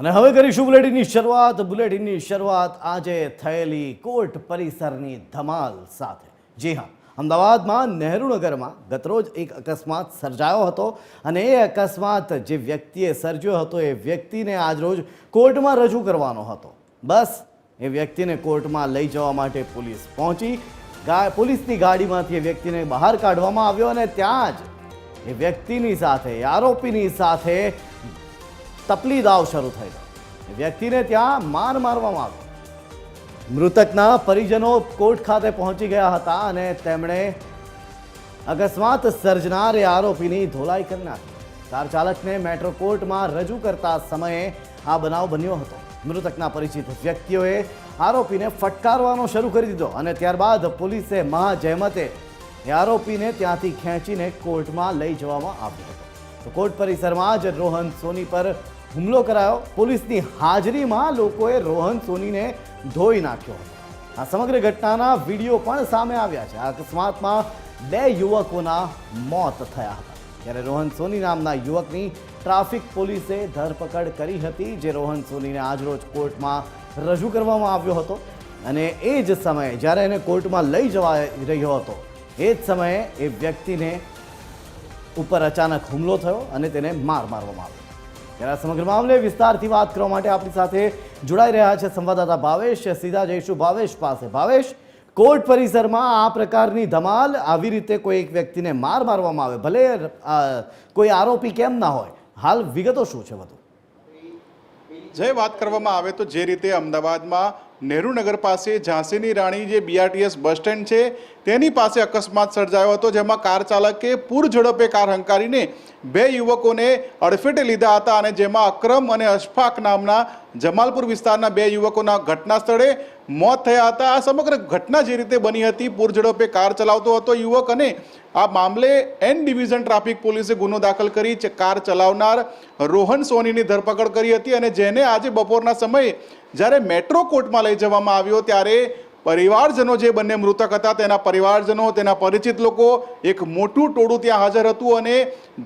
અને હવે કરીશું બુલેટિનની શરૂઆત. બુલેટિનની શરૂઆત આજે થયેલી કોર્ટ પરિસરની ધમાલ સાથે. જી હા, અમદાવાદમાં નહેરુનગરમાં ગતરોજ એક અકસ્માત સર્જાયો હતો અને એ અકસ્માત જે વ્યક્તિએ સર્જ્યો હતો એ વ્યક્તિને આજરોજ કોર્ટમાં રજૂ કરવાનો હતો. બસ, એ વ્યક્તિને કોર્ટમાં લઈ જવા માટે પોલીસ પહોંચી. પોલીસની ગાડીમાંથી એ વ્યક્તિને બહાર કાઢવામાં આવ્યો અને ત્યાં જ એ વ્યક્તિની સાથે આરોપીની સાથે તપલી દાવ શરૂ થયો વ્યક્તિને ત્યાં માર મારવામાં આવ્યો. મૃતકના પરિજનો કોર્ટ ખાતે પહોંચી ગયા હતા અને તેમણે અકસ્માત સર્જનાર એ આરોપીની ધોલાઈ કરી નાખી. કાર ચાલકને મેટ્રો કોર્ટમાં રજૂ કરતા સમયે આ બનાવ બન્યો હતો. મૃતકના પરિચિત વ્યક્તિઓએ આરોપીને ફટકારવાનો શરૂ કરી દીધો અને ત્યારબાદ પોલીસે મહાજહેમતે આરોપીને ત્યાંથી ખેંચીને કોર્ટમાં લઈ જવામાં આવ્યો હતો. તો કોર્ટ પરિસરમાં જ રોહન સોની પર હુમલો કરાયો. પોલીસની હાજરીમાં લોકોએ રોહન સોનીને ધોઈ નાખ્યો હતો. આ સમગ્ર ઘટનાના વીડિયો પણ સામે આવ્યા છે. આ અકસ્માતમાં બે યુવકોના મોત થયા હતા. ત્યારે રોહન સોની નામના યુવકની ટ્રાફિક પોલીસે ધરપકડ કરી હતી, જે રોહન સોનીને આજરોજ કોર્ટમાં રજૂ કરવામાં આવ્યો હતો. અને એ જ સમયે જ્યારે એને કોર્ટમાં લઈ જવા રહ્યો હતો, એ જ સમયે એ વ્યક્તિને ઉપર અચાનક હુમલો થયો અને તેને માર મારવામાં આવ્યો. ત્યારે સમગ્ર મામલે વિસ્તારથી વાત કરવા માટે આપણી સાથે જોડાઈ રહ્યા છે સંવાદદાતા ભાવેશ, સીધા જઈશું ભાવેશ પાસે. ભાવેશ, કોર્ટ પરિસરમાં આ પ્રકારની ધમાલ આવી રીતે કોઈ એક વ્યક્તિને માર મારવામાં આવે, ભલે કોઈ આરોપી કેમ ના હોય. હાલ વિગતો શું છે વધુ? જે વાત કરવામાં આવે તો જે રીતે અમદાવાદમાં નહેરુનગર પાસે ઝાંસીની રાણી જે બીઆરટીએસ બસ સ્ટેન્ડ છે તેની પાસે અકસ્માત સર્જાયો હતો, જેમાં કાર ચાલકે પૂર ઝડપે કાર હંકારીને બે યુવકોને અડફેટે લીધા હતા અને જેમાં અક્રમ અને અશફાક નામના જમાલપુર વિસ્તારના બે યુવકોના ઘટના સ્થળે મોત થયા હતા. આ સમગ્ર ઘટના જે રીતે બની હતી, પૂર ઝડપે કાર ચલાવતો હતો, યુવક અને આ મામલે એન ડિવિઝન ટ્રાફિક પોલીસે ગુનો દાખલ કરી કાર ચલાવનાર રોહન સોનીની ધરપકડ કરી હતી અને જેને આજે બપોરના સમયે જ્યારે મેટ્રો કોર્ટમાં લઈ જવામાં આવ્યો, ત્યારે પરિવારજનો જે બંને મૃતક હતા, તેના પરિવારજનો, તેના પરિચિત લોકો એક મોટું ટોળું ત્યાં હાજર હતું અને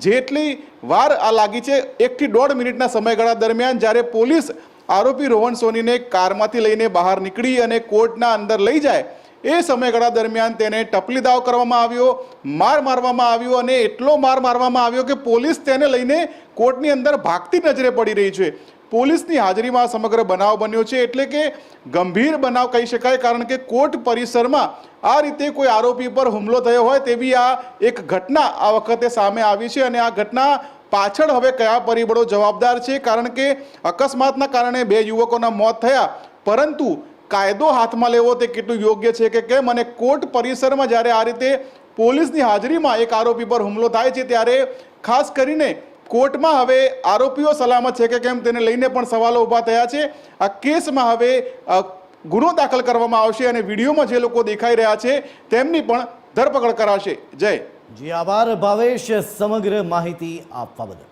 જેટલી વાર આ લાગી છે, એકથી દોઢ મિનિટના સમયગાળા દરમિયાન જ્યારે પોલીસ આરોપી રોહન સોનીને કારમાંથી લઈને બહાર નીકળી અને કોર્ટના અંદર લઈ જાય, એ સમયગાળા દરમિયાન તેને ટપલી દાવ કરવામાં આવ્યો, માર મારવામાં આવ્યો અને એટલો માર મારવામાં આવ્યો કે પોલીસ તેને લઈને કોર્ટની અંદર ભાગતી નજરે પડી રહી છે. પોલીસની હાજરીમાં સમગ્ર બનાવ બન્યો છે એટલે કે ગંભીર બનાવ કહી શકાય કારણ કે કોર્ટ પરિસરમાં આ રીતે કોઈ આરોપી પર હુમલો થયો હોય તેવી આ એક ઘટના આ વખતે સામે આવી છે અને આ ઘટના પાછળ હવે કયા પરિબળો જવાબદાર છે? કારણ કે અકસ્માતના કારણે બે યુવકોના મોત થયા. પરંતુ કાયદો હાથમાં લેવો તે કેટલું યોગ્ય છે કે કેમ? અને કોર્ટ પરિસરમાં જ્યારે આ રીતે પોલીસની હાજરીમાં એક આરોપી પર હુમલો થાય છે, ત્યારે ખાસ કરીને કોર્ટમાં હવે આરોપીઓ સલામત છે કે કેમ તેને લઈને પણ સવાલો ઊભા થયા છે. આ કેસમાં હવે ગુનો દાખલ કરવામાં આવશે અને વિડીયોમાં જે લોકો દેખાઈ રહ્યા છે તેમની પણ ધરપકડ કરાશે. જય. જી આભાર ભાવેશ, સમગ્ર માહિતી આપવા બદલ.